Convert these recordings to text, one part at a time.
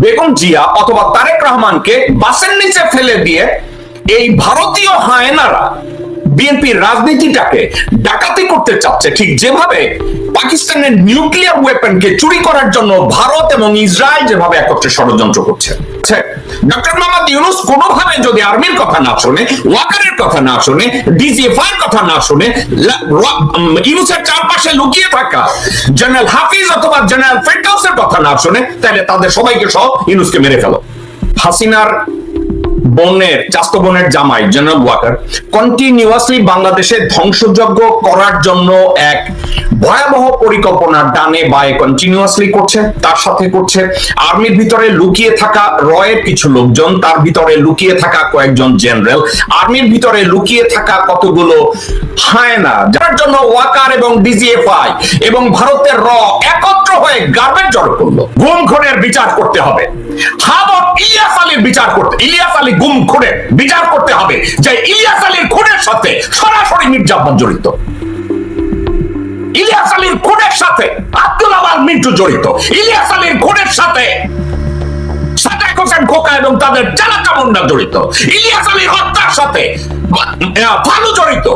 বেগম জিয়া অথবা তারেক রহমানকে বাসের নিচে ফেলে দিয়ে এই ভারতীয় হায়নারা বিএনপির রাজনীতিটাকে ডাকাতি করতে চাচ্ছে। ঠিক যেভাবে পাকিস্তানের নিউক্লিয়ার ওয়েপনকে চুরি করার জন্য ভারত এবং ইসরায়েল যেভাবে একত্রে ষড়যন্ত্র করছে। ডক্টর মোহাম্মদ ইউনুস কোনোভাবে যদি আর্মির কথা না শোনে, ওয়াকারের কথা না শোনে ডিজিএফআই কথা না শোনে ইউনুসের চারপাশে লুকিয়ে থাকা জেনারেল হাফিজ অথবা জেনারেল ফেরদাউসের কথা না শোনে, তাহলে তাদের সবাইকে সহ ইউনুসকে মেরে ফেলো। হাসিনার বোনের, চাস্ত বোনের জামাই, জেনারেল ওয়াকার কন্টিনিউয়াসলি বাংলাদেশে ধ্বংসযজ্ঞ করার জন্য এক ভয়াবহ পরিকল্পনা ডানে বায়ে কন্টিনিউয়াসলি করছে, তার সাথে করছে। আর্মির ভিতরে লুকিয়ে থাকা রয়ের কিছু লোকজন, তার ভিতরে লুকিয়ে থাকা কয়েকজন জেনারেল আর্মির ভিতরে লুকিয়ে থাকা কতগুলো হায়না, যার জন্য ওয়াকার এবং ডিজিএফআই এবং ভারতের র একত্র হয়ে গার্বেজ জড়ো করল। গুম খুনের বিচার করতে হবে। হাবর ইলিয়াস আলীর বিচার করতে, ইলিয়াস আলী গুম খুনে বিচার করতে হবে, যে ইলিয়াস আলীর খুনের সাথে সরাসরি মির্জাফর জড়িত। ইলিয়াস আলীর খুনের সাথে আব্দুল আবার মিন্টু জড়িত। ইলিয়াস আলীর খুনের সাথে সাদেক হোসেন খোকা এবং তাদের জড়িত। ইলিয়াস আলীর হত্যার সাথে ফালু জড়িত।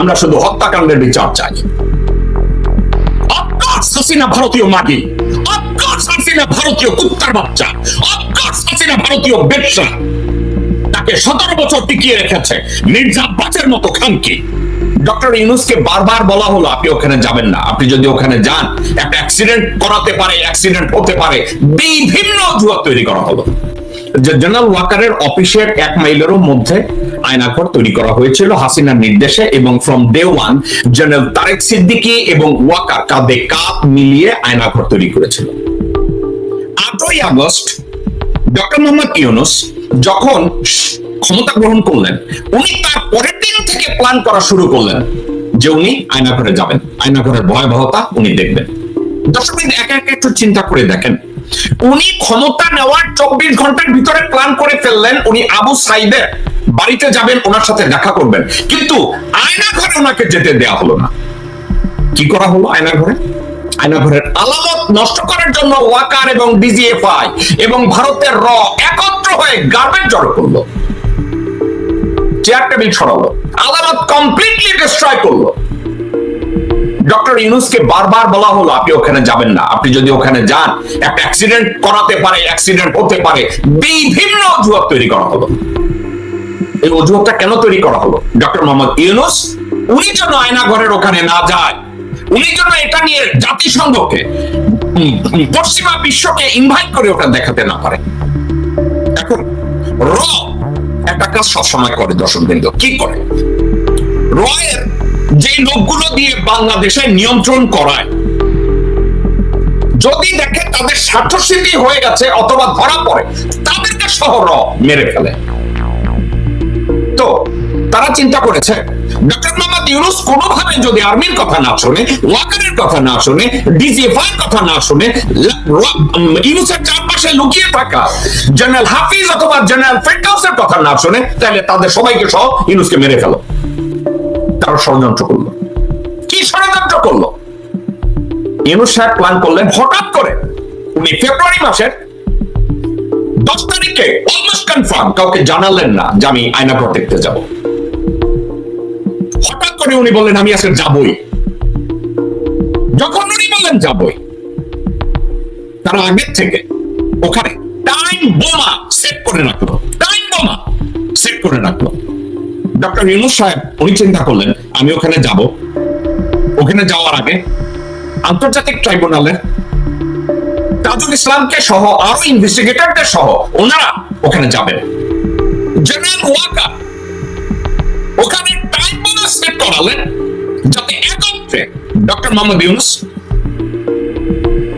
আমরা শুধু হত্যাকাণ্ডের বিচার চাই। হাসিনা ভারতীয় মাগি। অফকোর্স হাসিনা ভারতীয় কুত্তার বাচ্চা। অফকোর্স হাসিনা ভারতীয় ব্যবসা তাকে সতেরো বছর টিকিয়ে রেখেছে। মির্জা আব্বাসের মতো খানকি। ডক্টর ইউনুসকে বারবার বলা হলো, আপনি ওখানে যাবেন না। আপনি যদি ওখানে যান, একটা অ্যাক্সিডেন্ট করাতে পারে অ্যাক্সিডেন্ট হতে পারে। বিভিন্ন অজুহাত তৈরি করা হলো। জেনারেল ওয়াকারের অফিসের এক মাইলেরও মধ্যে আয়নাঘর তৈরি করা হয়েছিল হাসিনার নির্দেশে এবং from day one general Tarek Siddiqui এবং ওয়াকার কাঁধে কাঁধ মিলিয়ে আয়নাঘর তৈরি করেছিল। আটই আগস্ট, ডক্টর মোহাম্মদ ইউনুস যখন ক্ষমতা গ্রহণ করলেন, উনি তার পরের দিন থেকে প্ল্যান করা শুরু করলেন যে উনি আয়নাঘরে যাবেন। আয়নাঘরের ভয়াবহতা উনি দেখবেন। দর্শক একা একা একটু চিন্তা করে দেখেন। উনি ক্ষমতা নেওয়ার চব্বিশ ঘণ্টার ভিতরে প্ল্যান করে ফেললেন, উনি আবু সাইদের বাড়িতে যাবেন, ওনার সাথে দেখা করবেন। কিন্তু আয়নাঘরে ওনাকে যেতে দেয়া হলো না। কি করা হলো আয়নাঘরে? আয়নাঘরের আলামত নষ্ট করার জন্য ওয়াকার এবং ডিজিএফআই এবং ভারতের র একত্র হয়ে গার্বেজ জড়ো করল। ছড়ালো আদালত কমপ্লিটলি ডিস্ট্রয় করল। ডক্টর ইউনুসকে বারবার বলা হলো, আপনি ওখানে যাবেন না। আপনি যদি ওখানে যান, একটা অ্যাক্সিডেন্ট করাতে পারে অ্যাক্সিডেন্ট হতে পারে। বিভিন্ন অজুহাত তৈরি করা হলো। এই অজুহাতটা কেন তৈরি করা হলো? ডক্টর মোহাম্মদ ইউনুস, উনি যেন আয়নাঘরের ওখানে না যায়, উনি যেন এটা নিয়ে জাতিসংঘকে পশ্চিমা বিশ্বকে ইনভাইট করে ওটা দেখাতে না পারে। এখন র একটা কাজ সবসময় করে দর্শক বৃন্দ কি করে? রয়ের যে লোকগুলো দিয়ে বাংলাদেশে নিয়ন্ত্রণ করায়, যদি দেখে তাদের স্বার্থসিদ্ধি হয়ে গেছে অথবা ধরা পড়ে, তাদেরকে সহ র মেরে ফেলে। তো তারা চিন্তা করেছে ডক্টর মোহাম্মদ ইউনুস কোনোভাবে যদি আর্মির কথা না শোনে, ওয়াকারের কথা না শোনে কথা না শোনে ইউনুসের চারপাশে লুকিয়ে থাকা জেনারেল হাফিজ অথবা জেনারেল কথা না শোনে, তাহলে তাদের সবাইকে সহ ইউনুসকে মেরে ফেলো। তারা ষড়যন্ত্র করল। কি ষড়যন্ত্র করল? ইউনুস সাহেব প্ল্যান করলেন, হঠাৎ করে উনি ফেব্রুয়ারি মাসের দশ তারিখে অলমোস্ট কনফার্ম কাউকে জানালেন না যে আমি আয়নাঘর দেখতে যাব। করে উনি বললেন, আমি আজকে যাবই। যখন উনি বললেন, যাবই। তারা আগের থেকে ওখানে টাইম বোমা সেট করে রাখল, টাইম বোমা সেট করে রাখল। ডক্টর ইউনুস সাহেব, উনি চিন্তা করলেন, আমি ওখানে যাব। ওখানে যাওয়ার আগে আন্তর্জাতিক ট্রাইব্যুনালের তাজুল ইসলামকে সহ আরও ইনভেস্টিগেটরদের সহ ওনারা ওখানে যাবেন। জেনারেল ওয়াকার করালেন যাতে একত্রে ডক্টর মোহাম্মদ ইউনুস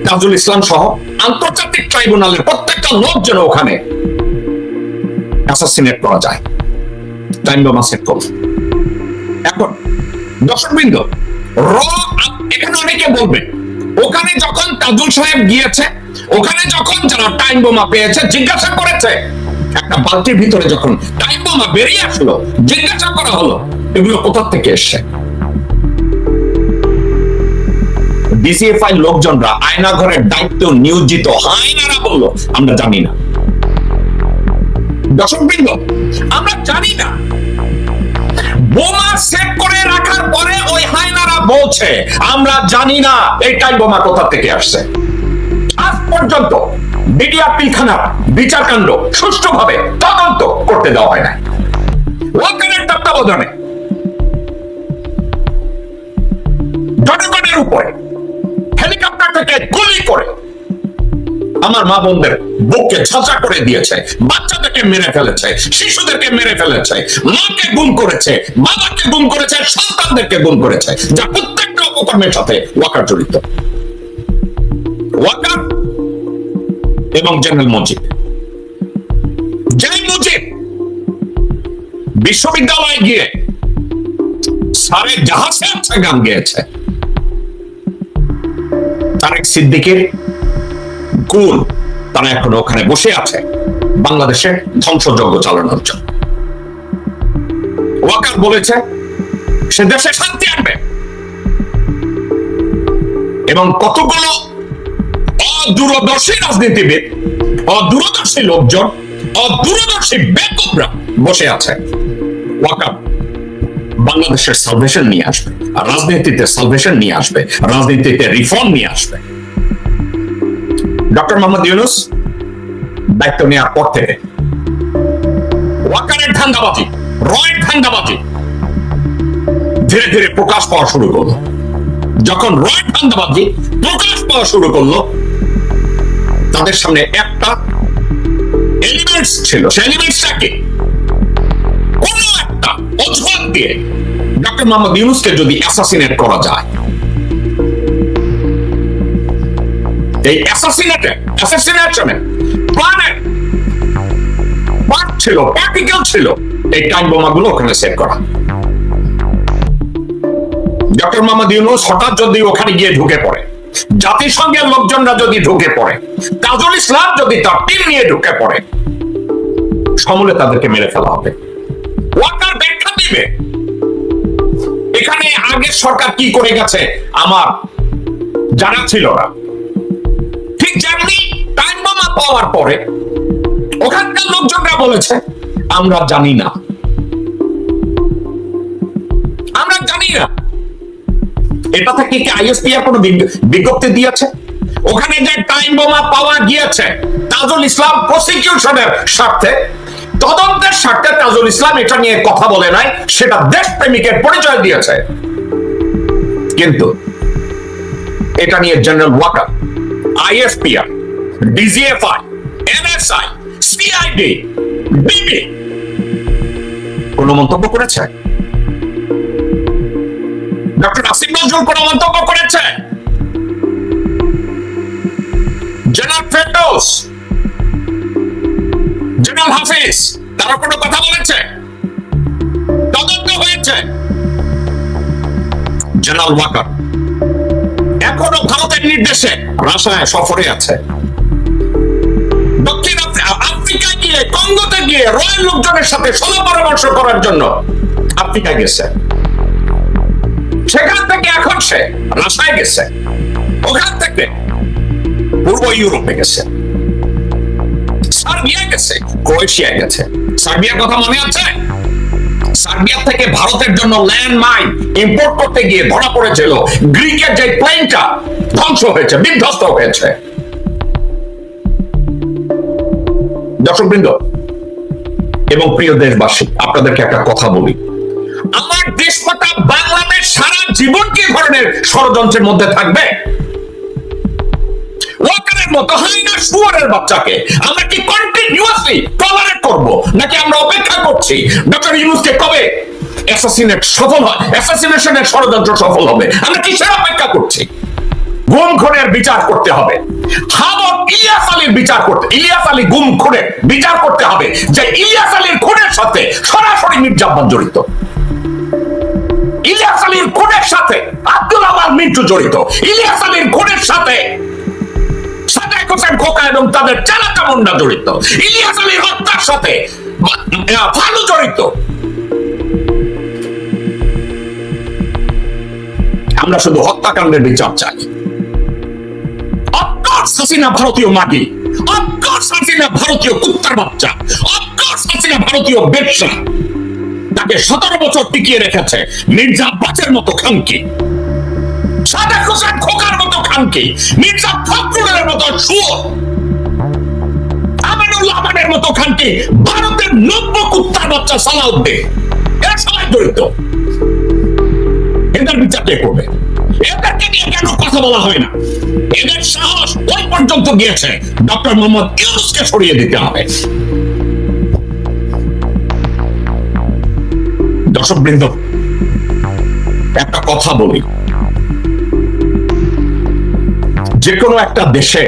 তাজুল ইসলাম সহ আন্তর্জাতিক ট্রাইব্যুনালের প্রত্যেকটা লোক যেন ওখানে অ্যাসাসিনেট করা যায়। টাইম বোমা সেট এখন দর্শকবৃন্দ, র এখানে অনেকে বলবে, ওখানে যখন তাজুল সাহেব গিয়েছে, ওখানে যখন যারা টাইম বোমা পেয়েছে, জিজ্ঞাসা করেছে, একটা বালতির ভিতরে যখন টাইম বোমা বেরিয়ে আসলো, জিজ্ঞাসা করা হলো এগুলো কোথা থেকে এসছে? লোকজনরা দায়িত্ব নিয়োজিত। বলল, আমরা জানি না। দর্শকবৃন্দ আমরা জানি না। বোমা সেট করে রাখার পরে ওই হায়নারা বলছে, আমরা জানি না বোমা কোথা থেকে আসছে? আজ পর্যন্ত বিডিআর পিলখানার বিচারকাণ্ড সুষ্ঠুভাবে তদন্ত করতে দেওয়া হয় না ওয়াকারের তত্ত্বাবধানে জনগণের উপরে হেলিকপ্টার থেকে গুলি করে আমার মা বোনদের বুককে ছাঁচা করে দিয়েছে, বাচ্চাদেরকে মেরে ফেলেছে, শিশুদেরকে মেরে ফেলেছে, মাকে গুম করেছে, বাবাকে গুম করেছে, সন্তানদেরকে গুম করেছে, যা প্রত্যেকটা অপকর্মের সাথে ওয়াকার জড়িত। ওয়াকার এবং জেনারেল মজিদ। জেনারেল মজিদ বিশ্ববিদ্যালয়ে গিয়ে সারে জাহাজে আছে গান গেয়েছে। তারেক সিদ্দিকের গুণ তারা এখনও ওখানে বসে আছে বাংলাদেশে ধ্বংসযজ্ঞ চালানোর জন্য। ওয়াকার বলেছে, সে দেশে শান্তি আনবে। এবং কতগুলো অদূরদর্শী রাজনীতিবিদ, অদূরদর্শী লোকজন, অদূরদর্শী বেকুবরা বসে আছে ওয়াকার বাংলাদেশের সালভেশন নিয়ে আসবে, আর রাজনীতিতে সালভেশন নিয়ে আসবে, রাজনীতিতে রিফর্ম নিয়ে আসবে। ডক্টর মোহাম্মদ ইউনুস, দায়িত্ব নেওয়ার পর থেকে ওয়াকারের ধান্দাবাজি, রয়ের ধান্দাবাজি ধীরে ধীরে প্রকাশ পাওয়া শুরু করল। যখন রয়ের ধান্দাবাজি প্রকাশ পাওয়া শুরু করল, তাদের সামনে একটা এলিমেন্টস ছিল, সেই এলিমেন্টসটাকে ডক্টর মোহাম্মদ ইউনুসকে যদি অ্যাসাসিনেট করা যায়। এই অ্যাসাসিনেটে অ্যাসাসিনেশনে প্ল্যানের পার্ট ছিল পার্টিকেল ছিল, এই টাইম ওখানে সেট করা। ডক্টর মোহাম্মদ ইউনুস হঠাৎ যদি ওখানে গিয়ে ঢুকে পড়ে, জাতিসংঘের লোকজনরা যদি ঢুকে পড়ে তাজুল ইসলাম যদি তার টিম নিয়ে ঢুকে পড়ে, সমূলে তাদেরকে মেরে ফেলা হবে। দিবে এখানে আগের সরকার কি করে গেছে আমার জানা ছিল না। ঠিক যেমনি টাইম বোমা পাওয়ার পরে ওখানকার লোকজনরা বলেছে, আমরা জানি না। আমরা জানি না। এটা থেকে কি আইএসপিআর কোনো বিজ্ঞপ্তি দিয়েছে? ওখানে যে টাইম বোমা পাওয়া গিয়েছে, তাজুল ইসলাম প্রসিকিউশনের স্বার্থে তদন্তের স্বার্থে তাজুল ইসলাম এটা নিয়ে কথা বলে নাই, সেটা দেশপ্রেমিকের পরিচয় দিয়েছে। কিন্তু এটা নিয়ে general Waker ISPR, DGFI, NSI, CID, BB কোন মন্তব্য করেছে? ডক্টর আসিফ নজরুল কোন মন্তব্য করেছে? জেনারেল হাফিজ, তারা কোনো কথা বলেছে? তদন্ত হয়েছে। জেনারেল ওয়াকার, এখনও ভারতের নির্দেশে রাশায় সফরে আছে। দক্ষিণ আফ্রি- আফ্রিকা গিয়ে, কঙ্গোতে গিয়ে রয়্যাল লোকজনের সাথে সলা পরামর্শ করার জন্য আফ্রিকা গেছে। সেখান থেকে এখন সে রাশায় গেছে। ওখান থেকে পূর্ব ইউরোপে গেছে। সার্বিয়া গেছে। ক্রোয়েশিয়া গেছে। সার্বিয়ার কথা মনে আছে? সার্বিয়া থেকে ভারতের জন্য ল্যান্ড মাইন ইম্পোর্ট করতে গিয়ে ধরা পড়েছিল। গ্রিকের যে প্লেনটা ধ্বংস হয়েছে, বিধ্বস্ত হয়েছে। দর্শকবৃন্দ, এবং প্রিয় দেশবাসী, আপনাদেরকে একটা কথা বলি। আমার দেশমাতা বাংলাদেশ সারা জীবন কি ধরনের ষড়যন্ত্রের মধ্যে থাকবে? মতো হাইনা শুয়ারের বাচ্চাকে। আমরা কি কন্টিনিউয়াসলি টলারেট করব? নাকি আমরা অপেক্ষা করছি? ডক্টর ইউনুসকে কবে অ্যাসাসিনেট সফল হয়? অ্যাসাসিনেশনের ষড়যন্ত্র সফল হবে? আমরা কিসের অপেক্ষা করছি? গুম বিচার করতে হবে। হাবর ইলিয়াস আলীর বিচার করতে ইলিয়াস আলী গুম বিচার করতে হবে যে ইলিয়াস আলীর খুনের সাথে সরাসরি মির্জাব্বান জড়িত। ইলিয়াস আলীর খুনের সাথে আব্দুল আবার মিন্টু জড়িত। ইলিয়াস আলীর খুনের সাথে হোসেন খোকা এবং তাদের চালাকা মুন্ডা জড়িত। ইলিয়াস আলীর হত্যার সাথে ফালু জড়িত। আমরা শুধু হত্যাকাণ্ডের বিচার চাই। ভারতীয় মাটি ভারতীয় কুত্তার বাচ্চা। ভারতীয় ব্যবসা তাকে সতেরো বছর টিকিয়ে রেখেছে মির্জা আব্বাসের মতো খানকি সাদা খোসা খোকার মতো খানকি মির্জা ফখরুলের মতো আমিনুল আমানের মতো ভারতের নব্য কুত্তার বাচ্চা সবাই জড়িত এদের বিচার কে করবে? এদেরকে নিয়ে কেন কথা বলা হয় না? এদের সাহস ওই পর্যন্ত গিয়েছে। ডক্টর মোহাম্মদ ইউনুসকে সরিয়ে দিতে হবে। দর্শক বৃন্দ একটা কথা বলি। যে কোনো একটা দেশে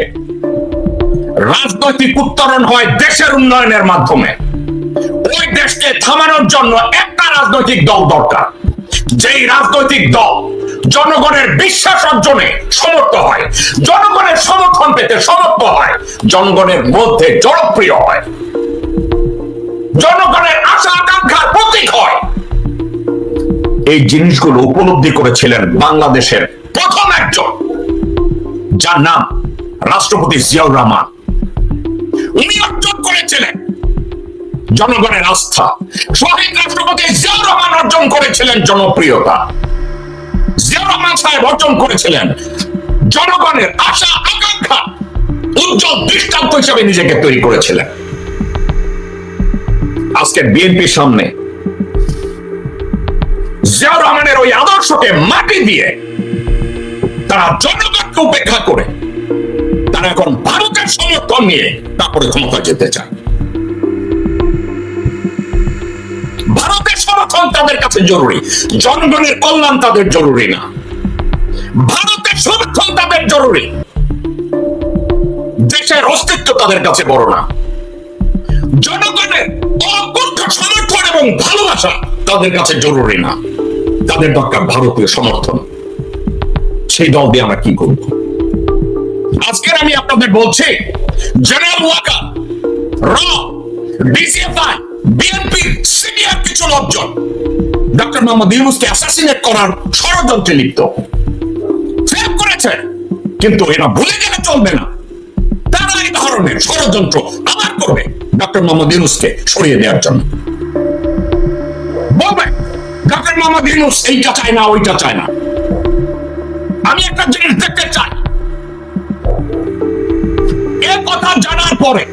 রাজনৈতিক উত্তরণ হয় দেশের উন্নয়নের মাধ্যমে। ওই দেশকে থামানোর জন্য একটা রাজনৈতিক দল দরকার। যেই রাজনৈতিক দল জনগণের বিশ্বাস অর্জনে সমর্থ হয়, জনগণের সমর্থন পেতে সমর্থ হয়, জনগণের মধ্যে জনপ্রিয় হয়। জনগণের আশা আকাঙ্ক্ষার প্রতীক হয়। এই জিনিসগুলো উপলব্ধি করেছিলেন বাংলাদেশের প্রথম যার নাম রাষ্ট্রপতি জিয়াউর রহমান। উনি অর্জন করেছিলেন জনগণের আস্থা। শহীদ রাষ্ট্রপতি জিয়াউর রহমান অর্জন করেছিলেন জনপ্রিয়তা। জিয়াউর রহমান সাহেব অর্জন করেছিলেন জনগণের আশা, আকাঙ্ক্ষা, উজ্জ্বল দৃষ্টান্ত হিসেবে নিজেকে তৈরি করেছিলেন। আজকে বিএনপির সামনে জিয়াউর রহমানের ওই আদর্শকে মাটি দিয়ে তারা জনগণকে উপেক্ষা করে। তারা এখন ভারতের সমর্থন নিয়ে তারপরে ক্ষমতা যেতে চায়। ভারতের সমর্থন তাদের কাছে জরুরি। জনগণের কল্যাণ তাদের জরুরি না। ভারতের সমর্থন তাদের জরুরি। দেশের অস্তিত্ব তাদের কাছে বড় না। জনগণের অকুণ্ঠ সমর্থন এবং ভালোবাসা তাদের কাছে জরুরি না। তাদের দরকার ভারতীয় সমর্থন। সেই দল দিয়ে আমরা কি করব? আজকের আমি আপনাদের বলছি জেনারেল র বিএনপি সিনিয়র কিছু লোকজন ডক্টর মোহাম্মদ ইউনুসকে অ্যাসাসিনেট করার ষড়যন্ত্রে লিপ্ত। ফেল কিন্তু এরা ভুলে গেলে চলবে না। তারা এই ধরনের ষড়যন্ত্র আবার করবে ডক্টর মোহাম্মদ ইউনুসকে সরিয়ে দেওয়ার জন্য। বলবে ডক্টর মোহাম্মদ ইউনুস এইটা চায় না, ওইটা চায় না। আমি একটা জিনিস দেখতে চাই। এ কথা জানার পরে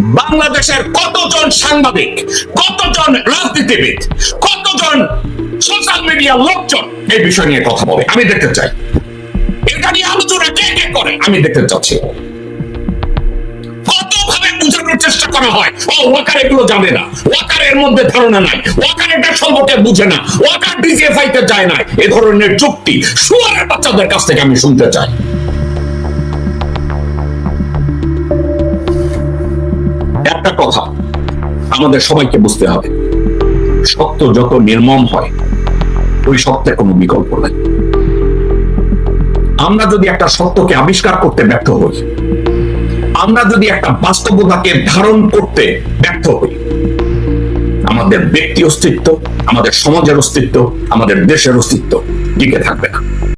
বাংলাদেশের কতজন সাংবাদিক, কতজন রাজনীতিবিদ, কতজন সোশ্যাল মিডিয়া লোকজন এই বিষয় নিয়ে কথা বলে? আমি দেখতে চাই। এটা নিয়ে আলোচনা কে কে করে? আমি দেখতে চাচ্ছি। করা হয় ও ওয়াকার এগুলো জানে না। ওয়াকার এর মধ্যে ধারণা নাই। ওয়াকার এটা সম্পর্কে বুঝে না। ওয়াকার ডিজিএফআই তে যায় না এ ধরনের যুক্তি শুয়ারের বাচ্চাদের কাছ থেকে আমি শুনতে চাই। একটা কথা আমাদের সবাইকে বুঝতে হবে। সত্য যত নির্মম হয়, ওই সত্যের কোনো বিকল্প নাই। আমরা যদি একটা সত্যকে আবিষ্কার করতে ব্যর্থ হই আমরা যদি একটা বাস্তবতাকে ধারণ করতে ব্যর্থ হই, আমাদের ব্যক্তি অস্তিত্ব, আমাদের সমাজের অস্তিত্ব, আমাদের দেশের অস্তিত্ব টিকে থাকবে না।